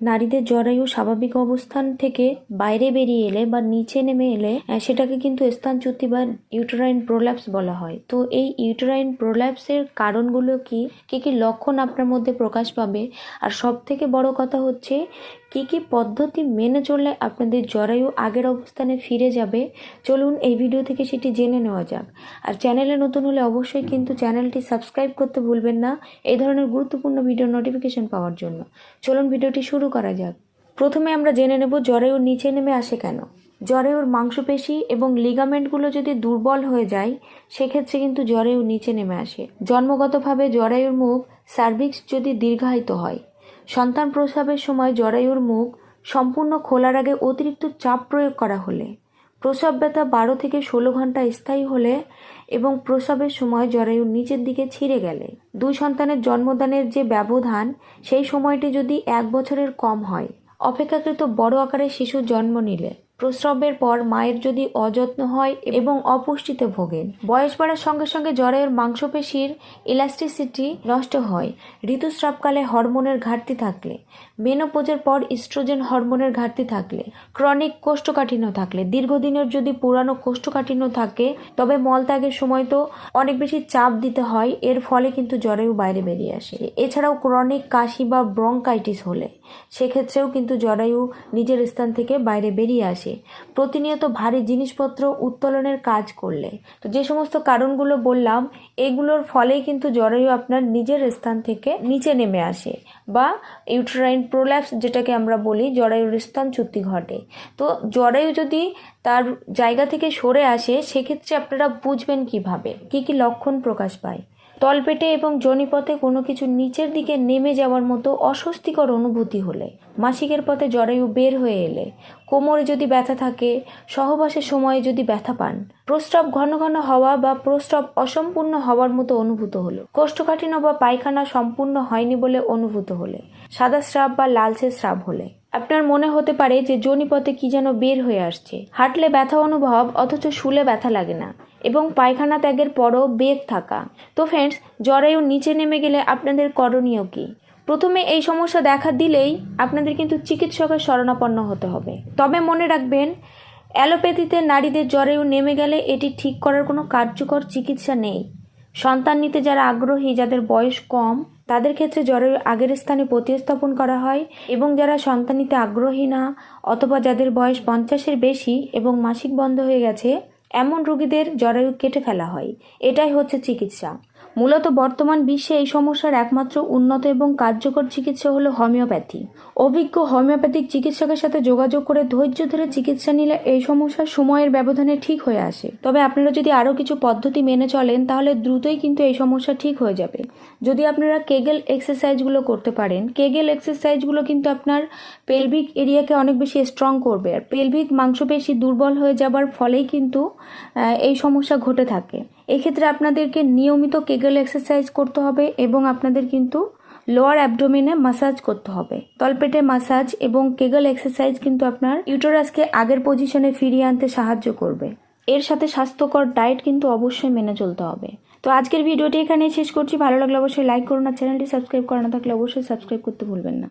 নারীদের জরায়ু স্বাভাবিক অবস্থান থেকে বাইরে বেরিয়ে এলে বা নিচে নেমে এলে সেটাকে কিন্তু স্থানচ্যুতি বা ইউটেরাইন প্রোল্যাপস বলা হয়। তো এই ইউটেরাইন প্রোল্যাপসের কারণগুলো কি? কি কি লক্ষণ আপনার মধ্যে প্রকাশ পাবে? আর সব থেকে বড় কথা হচ্ছে, কি কি পদ্ধতি মেনে চললে আপনাদের জরায়ু আগের অবস্থানে ফিরে যাবে? চলুন এই ভিডিও থেকে সেটি জেনে নেওয়া যাক। আর চ্যানেলে নতুন হলে অবশ্যই কিন্তু চ্যানেলটি সাবস্ক্রাইব করতে ভুলবেন না। এই ধরনের গুরুত্বপূর্ণ ভিডিও নোটিফিকেশন পাওয়ার জন্য। চলুন ভিডিওটি শুরু করা যাক। প্রথমে আমরা জেনে নেব জরায়ুর নিচে নেমে আসে কেন। জরায়ুর মাংসপেশি এবং লিগামেন্টগুলো যদি দুর্বল হয়ে যায়, সেক্ষেত্রে কিন্তু জরায়ু নিচে নেমে আসে। জন্মগতভাবে জরায়ুর মুখ সার্ভিক্স যদি দীর্ঘায়িত হয়, সন্তান প্রসবের সময় জরায়ুর মুখ সম্পূর্ণ খোলার আগে অতিরিক্ত চাপ প্রয়োগ করা হলে প্রসব ব্যথা বারো থেকে ষোলো ঘণ্টা স্থায়ী হলে এবং প্রসবের সময় জরায়ু নিচের দিকে ছিঁড়ে গেলে। দুই সন্তানের জন্মদানের যে ব্যবধান, সেই সময়টি যদি এক বছরের কম হয়, অপেক্ষাকৃত বড় আকারের শিশু জন্ম নিলে। প্রসবের পর মায়ের যদি অযত্ন হয় এবং অপুষ্টিতে ভোগেন, বয়স বাড়ার সঙ্গে সঙ্গে জরায়ুর মাংসপেশির ইলাস্টিসিটি নষ্ট হয়। ঋতুস্রাবকালে হরমোনের ঘাটতি থাকলে মেনোপোজের পর ইস্ট্রোজেন হরমোনের ঘাটতি থাকলে ক্রনিক কোষ্ঠকাঠিন্য থাকলে, দীর্ঘদিনের যদি পুরানো কোষ্ঠকাঠিন্য থাকে, তবে মলত্যাগের সময় তো অনেক বেশি চাপ দিতে হয়, এর ফলে কিন্তু জরায়ু বাইরে বেরিয়ে আসে। এছাড়াও ক্রনিক কাশি বা ব্রঙ্কাইটিস হলে, সেক্ষেত্রেও কিন্তু জরায়ু নিজের স্থান থেকে বাইরে বেরিয়ে আসে। প্রতিনিয়ত ভারী জিনিসপত্র উত্তোলনের কাজ করলে। তো যে সমস্ত কারণগুলো বললাম, এগুলোর ফলেই কিন্তু জরায়ু আপনার নিজের স্থান থেকে নিচে নেমে আসে বা ইউটেরাইন প্রোল্যাপস যেটাকে আমরা বলি, জরায়ুর স্থান স্থানচ্যুতি ঘটে। তো জরায়ু যদি তার জায়গা থেকে সরে আসে, সেক্ষেত্রে আপনারা বুঝবেন কীভাবে, কি কি লক্ষণ প্রকাশ পায়। তলপেটে এবং জনিপথে কোনো কিছু নিচের দিকে নেমে যাওয়ার মতো অস্বস্তিকর অনুভূতি হলে, মাসিকের পথে জরায়ু বের হয়ে এলে, কোমরে যদি ব্যথা থাকে সহবাসের সময়ে যদি ব্যথা পান, প্রস্রাব ঘন ঘন হওয়া বা প্রস্রাব অসম্পূর্ণ হওয়ার মতো অনুভূত হলো। কোষ্ঠকাঠিন্য বা পায়খানা সম্পূর্ণ হয়নি বলে অনুভূত হলে, সাদা স্রাব বা লালচে স্রাব হলে আপনার মনে হতে পারে যে জনিপথে কি যেন বের হয়ে আসছে। হাঁটলে ব্যথা অনুভব, অথচ শুলে ব্যথা লাগে না এবং পায়খানা ত্যাগের পরও বেগ থাকা। তো ফ্রেন্ডস জরায়ু নিচে নেমে গেলে আপনাদের করণীয় কি? প্রথমে এই সমস্যা দেখা দিলেই আপনাদের কিন্তু চিকিৎসকের শরণাপন্ন হতে হবে। তবে মনে রাখবেন, অ্যালোপ্যাথিতে নারীদের জরায়ু নেমে গেলে এটি ঠিক করার কোনো কার্যকর চিকিৎসা নেই। সন্তান নিতে যারা আগ্রহী, যাদের বয়স কম তাদের ক্ষেত্রে জরায়ু আগের স্থানে প্রতিস্থাপন করা হয় এবং যারা সন্তান নিতে আগ্রহী না অথবা যাদের বয়স পঞ্চাশের বেশি এবং মাসিক বন্ধ হয়ে গেছে, এমন রুগীদের জরায়ু কেটে ফেলা হয়। এটাই হচ্ছে চিকিৎসা। মূলত বর্তমান বিশ্বে এই সমস্যার একমাত্র উন্নত এবং কার্যকর চিকিৎসা হলো হোমিওপ্যাথি। অভিজ্ঞ হোমিওপ্যাথিক চিকিৎসকের সাথে যোগাযোগ করে ধৈর্য ধরে চিকিৎসা নিলে এই সমস্যা সময়ের ব্যবধানে ঠিক হয়ে আসে। তবে আপনারা যদি আরও কিছু পদ্ধতি মেনে চলেন, তাহলে দ্রুতই কিন্তু এই সমস্যা ঠিক হয়ে যাবে। যদি আপনারা কেগেল এক্সারসাইজগুলো করতে পারেন, কেগেল এক্সারসাইজগুলো কিন্তু আপনার পেলভিক এরিয়াকে অনেক বেশি স্ট্রং করবে। আর পেলভিক মাংসপেশি দুর্বল হয়ে যাবার ফলেই কিন্তু এই সমস্যা ঘটে থাকে। এক্ষেত্রে আপনাদেরকে নিয়মিত কেগেল এক্সারসাইজ করতে হবে এবং আপনাদের কিন্তু লোয়ার অ্যাবডোমিনে মাসাজ করতে হবে। তলপেটে মাসাজ এবং কেগল এক্সারসাইজ কিন্তু আপনার ইউটোরাসকে আগের পজিশনে ফিরিয়ে আনতে সাহায্য করবে। এর সাথে স্বাস্থ্যকর ডায়েট কিন্তু অবশ্যই মেনে চলতে হবে। তো আজকের ভিডিওটি এখানেই শেষ করছি। ভালো লাগলে অবশ্যই লাইক করুন আর চ্যানেলটি সাবস্ক্রাইব করা না থাকলে অবশ্যই সাবস্ক্রাইব করতে ভুলবেন না।